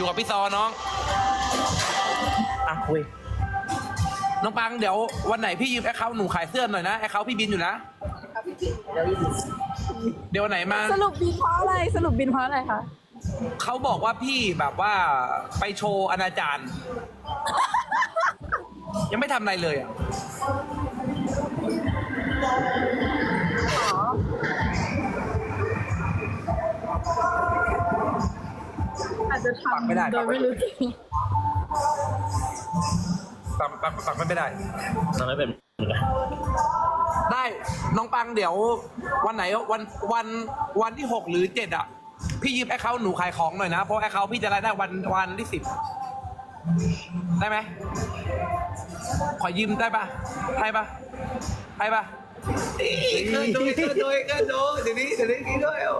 อยู่กับพี่ซอน้อง อะคุยน้องปังเดี๋ยววันไหนพี่ยืมแอคเคาท์หนูขายเสื้อหน่อยนะแอคเคาท์พี่บินอยู่นะ เดี๋ยววันไหนมา สรุปบินเพราะอะไร สรุปบินเพราะอะไรคะ เขาบอกว่าพี่แบบว่าไปโชว์อนาจาร ยังไม่ทำอะไรเลยอะ จจะปักไม่ได้โดยไม่รู้จริงปักปักปักไม่ได้มันไม่เป็นได้น้องปังเดี๋ยว วันไหนวันวันวันที่หกหรือเจ็ดอะ พี่ยืมแอคเคาท์หนูขายของหน่อยนะ เพราะแอคเคาท์พี่จะรายได้วันวันที่สิบได้ไหมขอยืมได้ปะให้ปะให้ปะเกินโดยเกินโดยเกินโดยเดี๋ยวนี้เดี๋ยวนี้ด้วยอ